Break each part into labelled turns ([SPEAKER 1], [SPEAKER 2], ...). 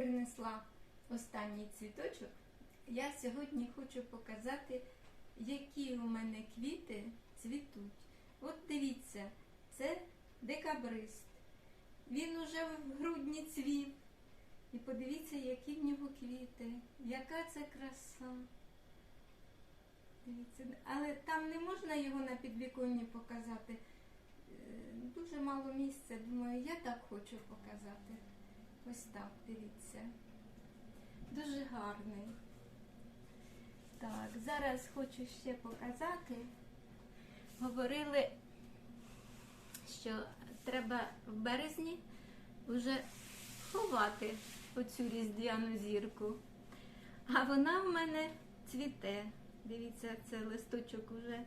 [SPEAKER 1] принесла останній цвіточок, я сьогодні хочу показати, які у мене квіти цвітуть. От дивіться, це декабрист. Він уже в грудні цвів. І подивіться, які в нього квіти, яка це краса. Дивіться, але там не можна його на підвіконні показати. Е, Дуже мало місця. Думаю, я так хочу показати. Ось так, дивіться. Дуже гарний. Так, зараз хочу ще показати. Говорили, що треба в березні вже ховати оцю різдвяну зірку. А вона в мене цвіте. Дивіться, це листочок вже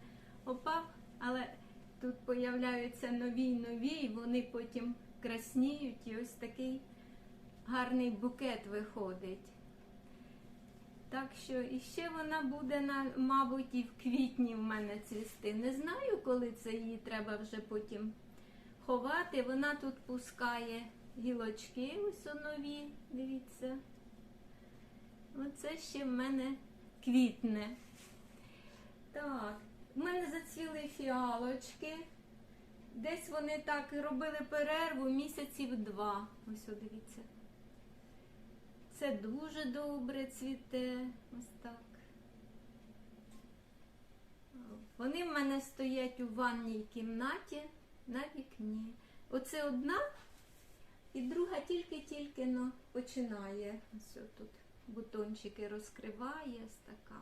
[SPEAKER 1] опав, але тут появляються нові й нові, і вони потім красніють, і ось такий гарний букет виходить. Так що і ще вона буде, на, мабуть, і в квітні в мене цвісти. Не знаю, коли це її треба вже потім ховати. Вона тут пускає гілочки, ось нові, дивіться. Оце ще в мене квітне. Так, в мене зацвіли фіалочки. Десь вони так робили перерву місяців два. Ось дивіться. Це дуже добре цвіте. Ось так. Вони в мене стоять у ванній кімнаті на вікні. Оце одна і друга тільки-тільки ну, починає. Ось тут бутончики розкриває, ось така.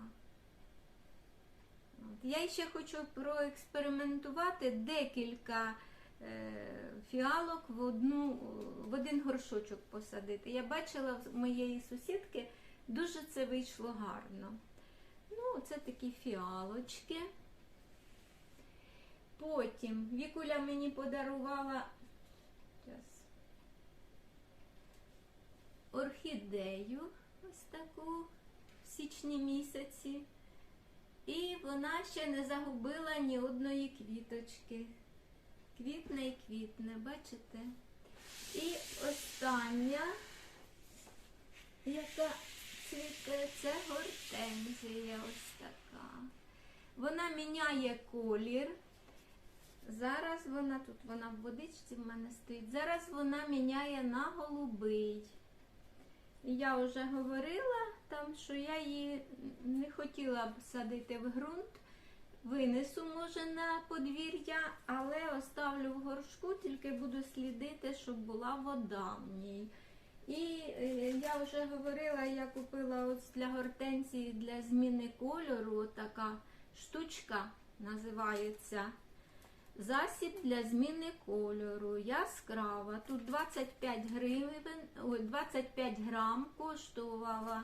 [SPEAKER 1] От. Я ще хочу проекспериментувати декілька фіалок в, одну, в один горшочок посадити. Я бачила в моєї сусідки, дуже це вийшло гарно. Ну, це такі фіалочки. Потім Вікуля мені подарувала Щас. орхідею ось таку в січні місяці. І вона ще не загубила ні одної квіточки. Квітне і квітне, бачите? І остання, яка цвіте, це гортензія ось така. Вона міняє колір. Зараз вона тут, вона в водичці в мене стоїть. Зараз вона міняє на голубий. Я вже говорила там, що я її не хотіла б садити в ґрунт. Винесу, може, на подвір'я, але оставлю в горшку, тільки буду слідити, щоб була вода в ній. І е, я вже говорила, я купила ось для гортензії для зміни кольору така штучка називається. Засіб для зміни кольору. Яскрава. Тут 25 гривень, ой, 25 грам коштувала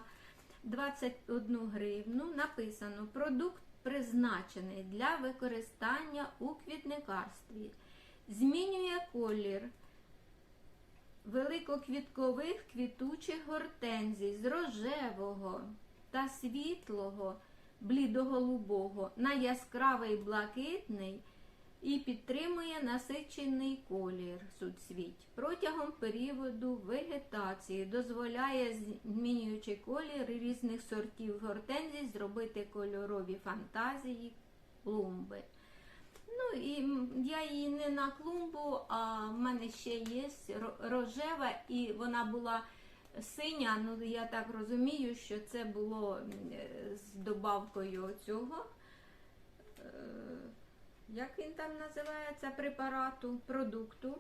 [SPEAKER 1] 21 гривну. Написано продукт призначений для використання у квітникарстві. Змінює колір великоквіткових квітучих гортензій з рожевого та світлого, блідоголубого на яскравий блакитний і підтримує насичений колір суцвіть. Протягом періоду вегетації дозволяє, змінюючи колір різних сортів гортензій, зробити кольорові фантазії клумби. Ну і я її не на клумбу, а в мене ще є рожева, і вона була синя. Ну я так розумію, що це було е, з добавкою цього. Як він там називається препарату, продукту.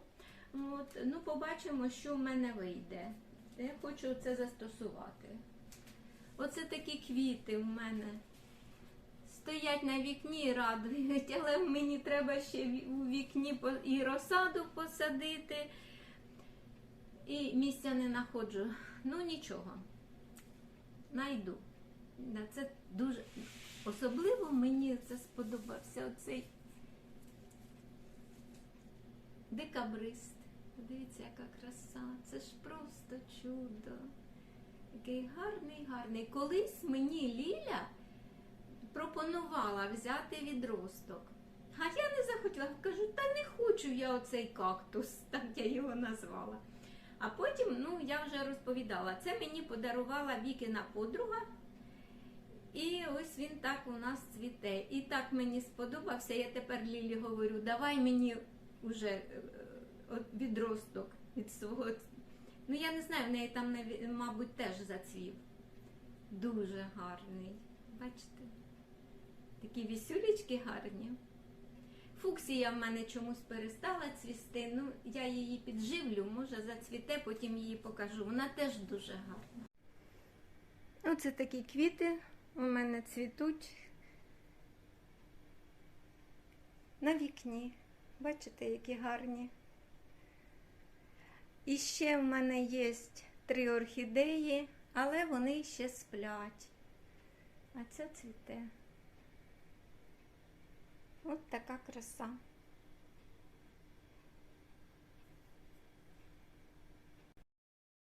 [SPEAKER 1] От, ну, побачимо, що в мене вийде. Я хочу це застосувати. Оце такі квіти в мене стоять на вікні і радують, але мені треба ще у вікні і розсаду посадити, і місця не знаходжу. Ну нічого, найду. Це дуже особливо мені це сподобався оцей декабрист. Дивіться, яка краса. Це ж просто чудо. Який гарний, гарний. Колись мені Ліля пропонувала взяти відросток. А я не захотіла, кажу, та не хочу я оцей кактус, так я його назвала. А потім, ну, я вже розповідала, це мені подарувала Вікина подруга. І ось він так у нас цвіте. І так мені сподобався. Я тепер Лілі говорю, давай мені уже е, відросток від свого. Ну я не знаю, в неї там, мабуть, теж зацвів. Дуже гарний. Бачите? Такі вісюлечки гарні. Фуксія в мене чомусь перестала цвісти. Ну, я її підживлю, може зацвіте, потім її покажу. Вона теж дуже гарна. Оце такі квіти у мене цвітуть на вікні. Бачите, які гарні. І ще в мене є три орхідеї, але вони ще сплять. А ця цвіте. От така краса.